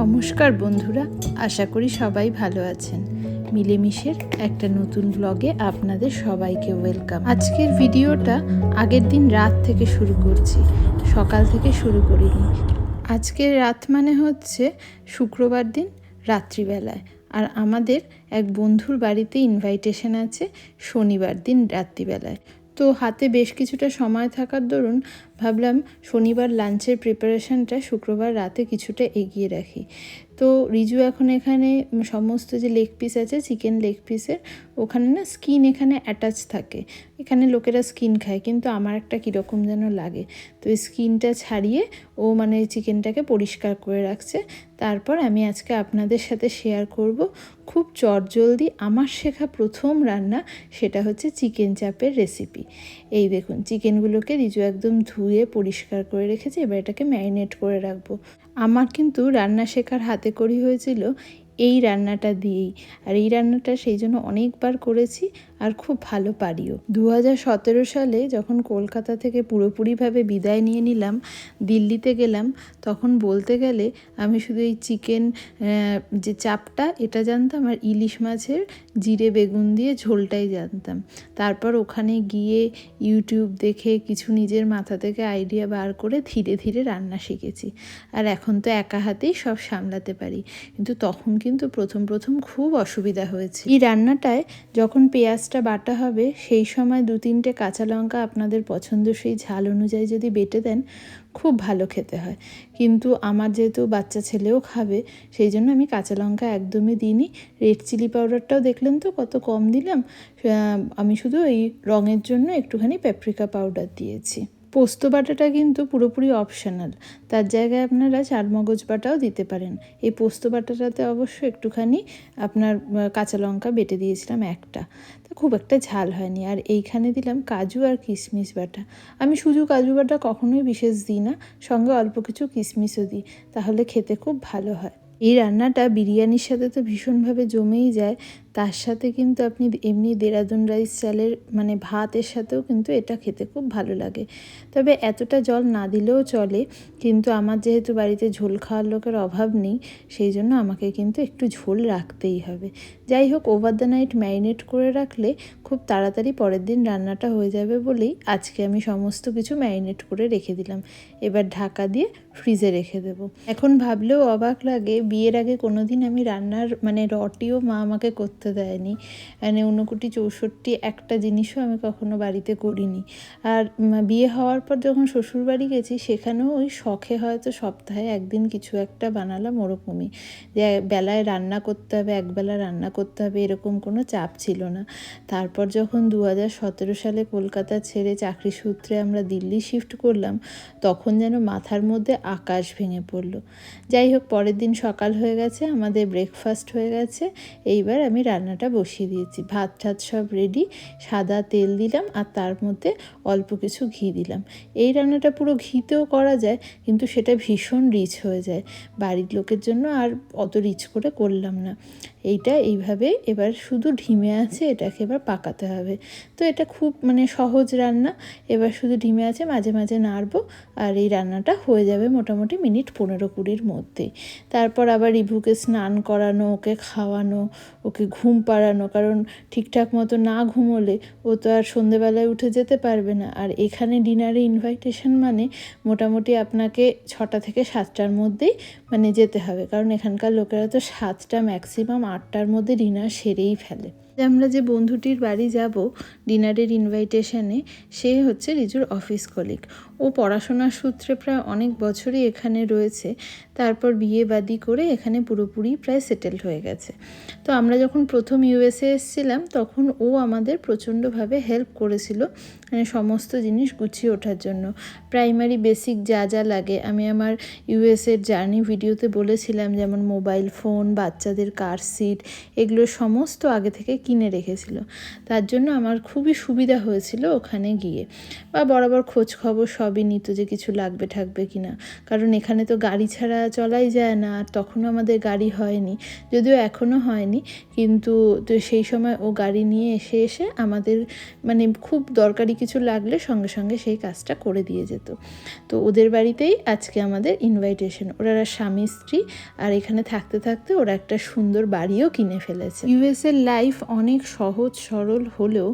নমস্কার বন্ধুরা, আশা করি সবাই ভালো আছেন। মিলেমিশের একটা নতুন ব্লগে আপনাদের সবাইকে ওয়েলকাম আজকের ভিডিওটা আগের দিন রাত থেকে শুরু করছি, সকাল থেকে শুরু করিনি। আজকের রাত মানে হচ্ছে শুক্রবার দিন রাত্রিবেলায়, আর আমাদের এক বন্ধুর বাড়িতে ইনভাইটেশন আছে শনিবার দিন রাত্রিবেলায়। তো হাতে বেশ কিছুটা সময় থাকার দরুন ভাবলাম শনিবার লাঞ্চের প্রিপারেশানটা শুক্রবার রাতে কিছুটা এগিয়ে রাখি। তো রিজু এখন এখানে সমস্ত যে লেগ পিস আছে চিকেন লেগ পিসের ওখানে না স্কিন এখানে অ্যাটাচ থাকে। এখানে লোকেরা স্কিন খায়, কিন্তু আমার একটা কীরকম যেন লাগে। তো এই স্কিনটা ছাড়িয়ে ও মানে চিকেনটাকে পরিষ্কার করে রাখছে। তারপর আমি আজকে আপনাদের সাথে শেয়ার করব খুব চটজলদি আমার শেখা প্রথম রান্না, সেটা হচ্ছে চিকেন চাপের রেসিপি এই দেখুন চিকেনগুলোকে রিজু একদম ধুয়ে পরিষ্কার করে রেখেছি, এবার এটাকে ম্যারিনেট করে রাখব। আমার কিন্তু রান্না শেখার হাতে করি হয়েছিল এই রান্নাটা দিয়েই। আর এই রান্নাটা সেই জন্য অনেকবার করেছি আর খুব ভালো পারিও। দু সালে যখন কলকাতা থেকে পুরোপুরিভাবে বিদায় নিয়ে নিলাম, দিল্লিতে গেলাম, তখন বলতে গেলে আমি শুধু এই চিকেন যে চাপটা এটা জানতাম আর ইলিশ মাছের জিরে বেগুন দিয়ে ঝোলটাই জানতাম। তারপর ওখানে গিয়ে ইউটিউব দেখে কিছু নিজের মাথা থেকে আইডিয়া বার করে ধীরে ধীরে রান্না শিখেছি। আর এখন তো একা হাতেই সব সামলাতে পারি। কিন্তু তখন কিন্তু প্রথম প্রথম খুব অসুবিধা হয়েছে। এই রান্নাটায় যখন পেঁয়াজটা বাটা হবে, সেই সময় দু তিনটে কাঁচা লঙ্কা আপনাদের পছন্দসই ঝাল অনুযায়ী যদি বেটে দেন, খুব ভালো খেতে হয়। কিন্তু আমার যেহেতু বাচ্চা ছেলেও খাবে, সেই জন্য আমি কাঁচা লঙ্কা একদমই দিইনি। রেড চিলি পাউডারটাও দেখলেন তো কত কম দিলাম আমি শুধু এই রঙের জন্য একটুখানি প্যাপ্রিকা পাউডার দিয়েছি। পোস্ত বাটাটা কিন্তু পুরোপুরি অপশনাল তার জায়গায় আপনারা চারমগজ বাটাও দিতে পারেন। এই পোস্ত বাটাটাতে অবশ্য একটুখানি আপনার কাঁচা লঙ্কা বেটে দিয়েছিলাম একটা। তা খুব একটা ঝাল হয়নি। আর এইখানে দিলাম কাজু আর কিশমিশ বাটা। আমি শুধু কাজু বাটা কখনোই বিশেষ দিই না, সঙ্গে অল্প কিছু কিশমিশও দিই, তাহলে খেতে খুব ভালো হয়। এই রান্নাটা বিরিয়ানির সাথে তো ভীষণভাবে জমেই যায়। তার সাথে কিন্তু আপনি এমনি দেরাদুন রাইস চালের মানে ভাতের সাথেও কিন্তু এটা খেতে খুব ভালো লাগে। তবে এতটা জল না দিলেও চলে, কিন্তু আমার যেহেতু বাড়িতে ঝোল খাওয়ার লোকের অভাব নেই, সেই জন্য আমাকে কিন্তু একটু ঝোল রাখতেই হবে। যাই হোক ওভার দ্য নাইট ম্যারিনেট করে রাখলে খুব তাড়াতাড়ি পরের দিন রান্নাটা হয়ে যাবে বলেই আজকে আমি সমস্ত কিছু ম্যারিনেট করে রেখে দিলাম। এবার ঢাকা দিয়ে ফ্রিজে রেখে দেবো। এখন ভাবলেও অবাক লাগে, বিয়ের আগে কোনো দিন আমি রান্নার মানে রটিও মা আমাকে করতে দেয়নি। মানে ঊনকোটি চৌষট্টি একটা জিনিসও আমি কখনো বাড়িতে করিনি। আর বিয়ে হওয়ার পর যখন শ্বশুর বাড়ি গেছি, সেখানেও ওই শখে হয়তো সপ্তাহে একদিন কিছু একটা বানালাম ওরকমই। যে বেলায় রান্না করতে হবে, একবেলা রান্না করতে হবে, এরকম কোনো চাপ ছিল না। তারপর যখন দু হাজার সতেরো সালে কলকাতা ছেড়ে চাকরি সূত্রে আমরা দিল্লি শিফট করলাম, তখন যেন মাথার মধ্যে আকাশ ভেঙে পড়ল। যাই হোক, পরের দিন সকাল হয়ে গেছে, আমাদের ব্রেকফাস্ট হয়ে গেছে। এইবার আমি রান্নাটা বসিয়ে দিয়েছি। ভাত ঠাত সব রেডি সাদা তেল দিলাম আর তার মধ্যে অল্প কিছু ঘি দিলাম। এই রান্নাটা পুরো ঘিতেও করা যায়, কিন্তু সেটা ভীষণ রিচ হয়ে যায়। বাড়ির লোকের জন্য আর অত রিচ করে করলাম না। এইটা এইভাবে এবার শুধু ঢিমে আছে, এটাকে এবার পাকাতে হবে। তো এটা খুব মানে সহজ রান্না। এবার শুধু ঢিমে আছে, মাঝে মাঝে নাড়বো আর এই রান্নাটা হয়ে যাবে মোটামুটি মিনিট পনেরো কুড়ির মধ্যেই তারপর আবার রিভুকে স্নান করানো, ওকে খাওয়ানো, ওকে ঘুম পাড়ানো, কারণ ঠিকঠাক মতো না ঘুমোলে ও তো আর সন্ধেবেলায় উঠে যেতে পারবে না। আর এখানে ডিনারে ইনভাইটেশন মানে মোটামুটি আপনাকে ছটা থেকে সাতটার মধ্যেই মানে যেতে হবে, কারণ এখানকার লোকেরা তো সাতটা ম্যাক্সিমাম আটটার মধ্যে ডিনার সেরেই ফেলে। আমরা যে বন্ধুটির বাড়ি যাব, ডিনারের ইনভাইটেশনে সে হচ্ছে রিজুর অফিস কলিগ ও পড়াশোনার সূত্রে প্রায় অনেক বছরই এখানে রয়েছে। তারপর বিয়ে বাদি করে এখানে পুরোপুরি প্রায় সেটেলড হয়ে গেছে। তো আমরা যখন প্রথম ইউএসএ এসেছিলাম, তখন ও আমাদের প্রচণ্ডভাবে হেল্প করেছিল। সমস্ত জিনিস গুছিয়ে ওঠার জন্য। প্রাইমারি বেসিক যা যা লাগে। আমি আমার ইউএসএর জার্নি ভিডিওতে বলেছিলাম, যেমন মোবাইল ফোন বাচ্চাদের কার সিট এগুলো সমস্ত আগে থেকে কিনে রেখেছিল। তার জন্য আমার খুবই সুবিধা হয়েছিল ওখানে গিয়ে। বা বরাবর খোঁজ খবর সবই নিত যে কিছু লাগবে থাকবে কি না কারণ এখানে তো গাড়ি ছাড়া চলাই যায় না, আর তখনও আমাদের গাড়ি হয়নি। যদিও এখনও হয়নি, কিন্তু তো সেই সময় ও গাড়ি নিয়ে এসে এসে আমাদের মানে খুব দরকারি কিছু লাগলে সঙ্গে সঙ্গে সেই কাজটা করে দিয়ে যেত। তো ওদের বাড়িতেই আজকে আমাদের ইনভাইটেশন ওরা স্বামী, স্ত্রী আর এখানে থাকতে থাকতে ওরা একটা সুন্দর বাড়িও কিনে ফেলেছে। ইউএসের লাইফ অনেক সহজ, সরল হলেও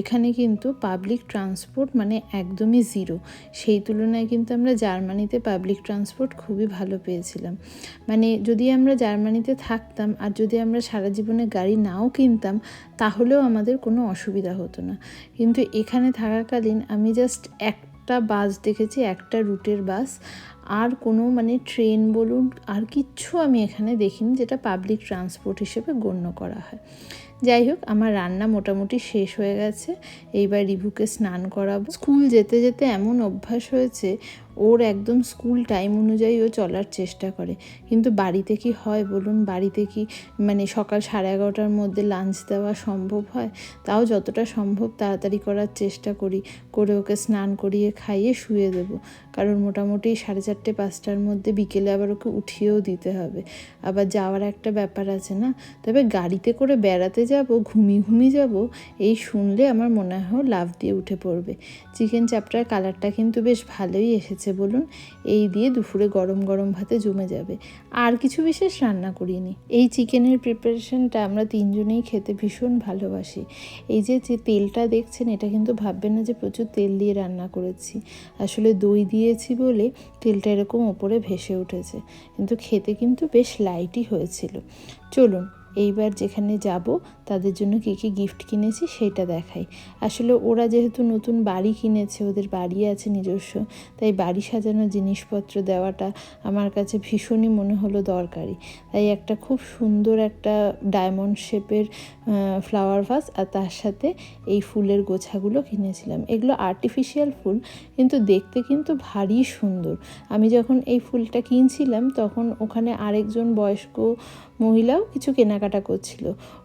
এখানে কিন্তু পাবলিক ট্রান্সপোর্ট মানে একদমই জিরো সেই তুলনায় কিন্তু আমরা জার্মানিতে পাবলিক ট্রান্সপোর্ট খুবই ভালো পেয়েছিলাম। মানে যদি আমরা জার্মানিতে থাকতাম আর যদি আমরা সারা জীবনে গাড়ি নাও কিনতাম, তাহলেও আমাদের কোনো অসুবিধা হতো না। কিন্তু এখানে থাকাকালীন আমি জাস্ট একটা বাস দেখেছি, একটা রুটের বাস আর কোনো মানে ট্রেন বলুন, আর কিচ্ছু আমি এখানে দেখিনি যেটা পাবলিক ট্রান্সপোর্ট হিসেবে গণ্য করা হয়। যাই হোক, আমার রান্না মোটামুটি শেষ হয়ে গেছে। এইবার রিভুকে স্নান করাবো। স্কুল যেতে যেতে এমন অভ্যাস হয়েছে ওর একদম স্কুল টাইম অনুযায়ী ও চলার চেষ্টা করে। কিন্তু বাড়িতে কি হয় বলুন? বাড়িতে কি মানে সকাল সাড়ে এগারোটার মধ্যে লাঞ্চ দেওয়া সম্ভব হয়? তাও যতটা সম্ভব তাড়াতাড়ি করার চেষ্টা করি। করে ওকে স্নান করিয়ে খাইয়ে শুয়ে দেবো। কারণ মোটামুটি সাড়ে চারটে, পাঁচটার মধ্যে বিকেলে আবার ওকে উঠিয়েও দিতে হবে। আবার যাওয়ার একটা ব্যাপার আছে না? তবে গাড়িতে করে বেড়াতে যাব, ঘুমিয়ে ঘুমিয়ে যাব, এই শুনলে আমার মনে হয় লাভ দিয়ে উঠে পড়বে। চিকেন চাপটার কালারটা কিন্তু বেশ ভালোই এসেছে। বলুন, এই দিয়ে দুপুরে গরম গরম ভাতে জমে যাবে। আর কিছু বিশেষ রান্না করিনি। এই চিকেনের প্রিপারেশনটা আমরা তিনজনেই খেতে ভীষণ ভালোবাসি। এই যে যে তেলটা দেখছেন, এটা কিন্তু ভাববেন না যে প্রচুর তেল দিয়ে রান্না করেছি। আসলে দই দিয়েছি বলে তেলটা এরকম ওপরে ভেসে উঠেছে। কিন্তু খেতে কিন্তু বেশ লাইটই হয়েছিল। চলুন এইবার যেখানে যাব, তাদের জন্য কী কী গিফট কিনেছি সেটা দেখাই। আসলে ওরা যেহেতু নতুন বাড়ি কিনেছে, ওদের বাড়ি আছে নিজস্ব, তাই বাড়ি সাজানোর জিনিসপত্র দেওয়াটা আমার কাছে ভীষণই মনে হলো দরকারি। তাই একটা খুব সুন্দর একটা ডায়মন্ড শেপের ফ্লাওয়ার ভাস আর তার সাথে এই ফুলের গোছাগুলো কিনেছিলাম। এগুলো আর্টিফিশিয়াল ফুল, কিন্তু দেখতে কিন্তু ভারী সুন্দর। আমি যখন এই ফুলটা কিনছিলাম, তখন ওখানে আরেকজন বয়স্ক মহিলাও কিছু কেনাকাটা করছিল।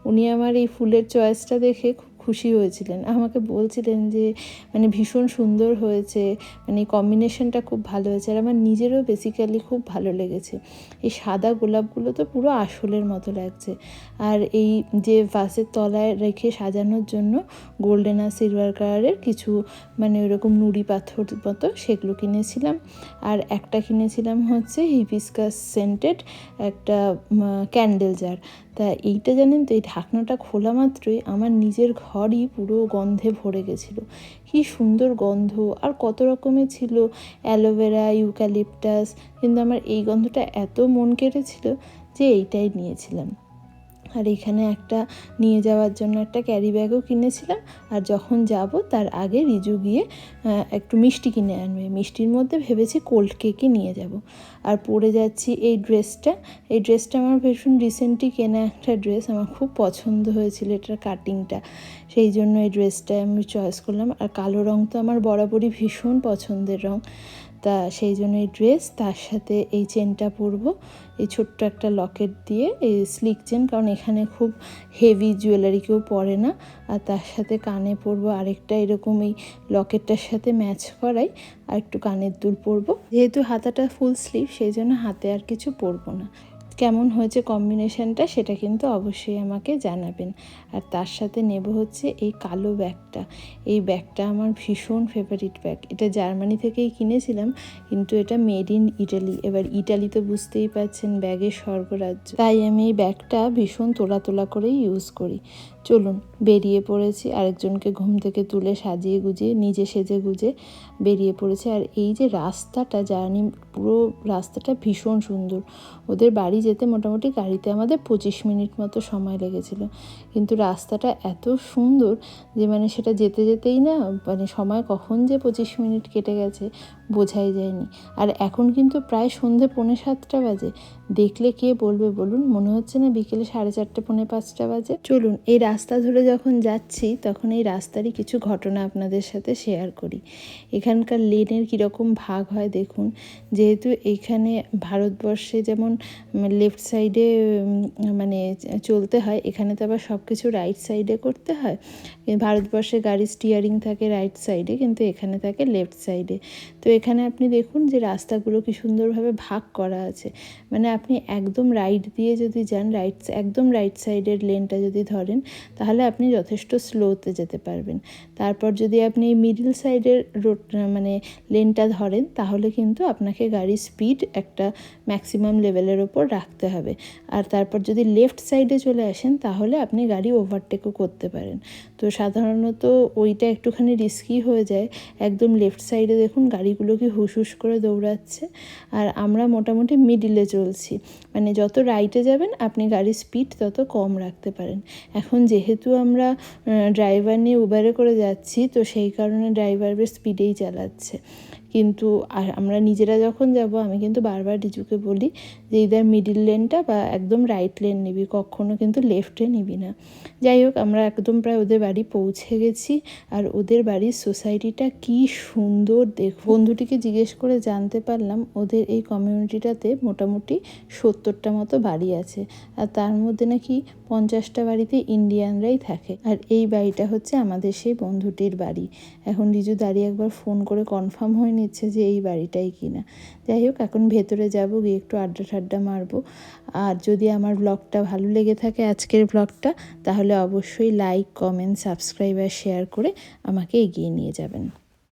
উনি আমার এই ফুলের চয়েসটা দেখে খুব খুশি হয়েছিলেন। আমাকে বলছিলেন যে মানে ভীষণ সুন্দর হয়েছে মানে কম্বিনেশনটা খুব ভালো হয়েছে আর আমার নিজেরও বেসিক্যালি খুব ভালো লেগেছে। এই সাদা গোলাপগুলো তো পুরো আসলের মতো লাগছে। আর এই যে ভাসের তলায় রেখে সাজানোর জন্য গোল্ডেন আর সিলভার কালারের কিছু মানে ওরকম নুড়ি পাথর মতো সেগুলো কিনেছিলাম। আর একটা কিনেছিলাম হচ্ছে হিবিসকাস সেন্টেড একটা ক্যান্ডেল জার তা এইটা জানেন তো, এই ঢাকনাটা খোলা মাত্রই আমার নিজের ঘরই পুরো গন্ধে ভরে গেছিল। কি সুন্দর গন্ধ, আর কত রকমের ছিল অ্যালোভেরা, ইউক্যালিপটাস, কিন্তু আমার এই গন্ধটা এত মন কেটেছিল যে এইটাই নিয়েছিলাম। আর এখানে একটা নিয়ে যাওয়ার জন্য একটা ক্যারি ব্যাগও কিনেছিলাম। আর যখন যাব, তার আগে রিজু গিয়ে একটু মিষ্টি কিনে আনবে। মিষ্টির মধ্যে ভেবেছি কোল্ড কেকই নিয়ে যাব। আর পরে যাচ্ছি এই ড্রেসটা এই ড্রেসটা আমার ভীষণ রিসেন্টলি কেনা একটা ড্রেস আমার খুব পছন্দ হয়েছিল এটার কাটিংটা সেই জন্য এই ড্রেসটা আমি চয়েস করলাম। আর কালো রং তো আমার বরাবরই ভীষণ পছন্দের রং। তা, সেই জন্য এই ড্রেস তার সাথে এই চেনটা পরবো। এই ছোট্ট একটা লকেট দিয়ে, এই স্লিক চেন কারণ এখানে খুব হেভি জুয়েলারি কেউ পরে না। আর তার সাথে কানে পরবো, আরেকটা এরকম এই লকেটটার সাথে ম্যাচ করাই, আর একটু কানের দুল পরবো। যেহেতু হাতাটা ফুল স্লিভ সেই জন্য হাতে আর কিছু পরবো না। কেমন হয়েছে কম্বিনেশনটা সেটা কিন্তু অবশ্যই আমাকে জানাবেন। আর তার সাথে নেব হচ্ছে এই কালো ব্যাগটা। এই ব্যাগটা আমার ভীষণ ফেভারিট ব্যাগ এটা জার্মানি থেকেই কিনেছিলাম, কিন্তু এটা মেড ইন ইটালি এবার ইটালি তো বুঝতেই পারছেন, ব্যাগের স্বর্গরাজ্য। তাই আমি এই ব্যাগটা ভীষণ তোলা তোলা করেই ইউজ করি। চলুন, বেরিয়ে পড়েছি। আরেকজনকে ঘুম থেকে তুলে সাজিয়ে গুজিয়ে, নিজে সেজে গুজে বেরিয়ে পড়েছে। আর এই যে রাস্তাটা, জার্নি, পুরো রাস্তাটা ভীষণ সুন্দর। ওদের বাড়ি যেতে মোটামুটি গাড়িতে আমাদের পঁচিশ মিনিট মতো সময় লেগেছিল। কিন্তু রাস্তাটা এত সুন্দর যে মানে সেটা যেতে যেতেই না মানে সময় কখন যে পঁচিশ মিনিট কেটে গেছে বোঝাই যায়নি। আর এখন কিন্তু প্রায় সন্ধে পৌনে সাতটা বাজে। দেখলে কে বলবে বলুন? মনে হচ্ছে না বিকেলে সাড়ে চারটে, পৌনে পাঁচটা বাজে। চলুন, এই রাস্তা ধরে যখন যাচ্ছি, তখন এই রাস্তারই কিছু ঘটনা আপনাদের সাথে শেয়ার করি। এখানকার লেনের কীরকম ভাগ হয় দেখুন। যেহেতু এখানে ভারতবর্ষে যেমন লেফট সাইডে মানে চলতে হয়, এখানে তো আবার সব কিছু রাইট সাইডে করতে হয়। ভারতবর্ষে গাড়ির স্টিয়ারিং থাকে রাইট সাইডে কিন্তু এখানে থাকে লেফট সাইডে তো এখানে আপনি দেখুন যে রাস্তাগুলো কি সুন্দরভাবে ভাগ করা আছে। মানে আপনি একদম রাইট দিয়ে যদি যান রাইট একদম রাইট সাইডের লেনটা যদি ধরেন, তাহলে আপনি যথেষ্ট স্লোতে যেতে পারবেন। তারপর যদি আপনি মিডিল সাইডের রোড মানে লেনটা ধরেন, তাহলে কিন্তু আপনাকে গাড়ির স্পিড একটা ম্যাক্সিমাম লেভেলের ওপর রাখতে হবে। আর তারপর যদি লেফট সাইডে চলে আসেন, তাহলে আপনি গাড়ি ওভারটেকও করতে পারেন। তো সাধারণত ওইটা একটুখানি রিস্কি হয়ে যায়। একদম লেফট সাইডে দেখুন গাড়িগুলোকে হুসুস হুস হুস করে দৌড়াচ্ছে। আর আমরা মোটামুটি মিডিলে চলছি। মানে যত রাইটে যাবেন, আপনি গাড়ির স্পিড তত কম রাখতে পারেন। এখন যেহেতু আমরা ড্রাইভার নিয়ে উবারে করে যাচ্ছি, তো সেই কারণে ড্রাইভার বেশ স্পিডেই চালাচ্ছে। কিন্তু আর আমরা নিজেরা যখন যাব, আমি কিন্তু বারবার রিজুকে বলি যে ইদার মিডিল লেনটা বা একদম রাইট লেন নিবি, কখনো কিন্তু লেফটে নিবি না। যাই হোক, আমরা একদম প্রায় ওদের বাড়ি পৌঁছে গেছি। আর ওদের বাড়ির সোসাইটিটা কি সুন্দর দেখ। বন্ধুটিকে জিজ্ঞেস করে জানতে পারলাম, ওদের এই কমিউনিটিটাতে মোটামুটি সত্তরটা মতো বাড়ি আছে। আর তার মধ্যে নাকি পঞ্চাশটা বাড়িতে ইন্ডিয়ানরাই থাকে। আর এই বাড়িটা হচ্ছে আমাদের সেই বন্ধুটির বাড়ি। এখন রিজু দাঁড়িয়ে একবার ফোন করে কনফার্ম হয়ে নিচ্ছে যে এই বাড়িটাই কিনা। যাই হোক, এখন ভেতরে যাব, গিয়ে একটু আড্ডা ঠাড্ডা মারবো। আর যদি আমার ব্লগটা ভালো লেগে থাকে আজকের ব্লগটা তাহলে অবশ্যই লাইক কমেন্ট সাবস্ক্রাইব আর শেয়ার করে আমাকে এগিয়ে নিয়ে যাবেন।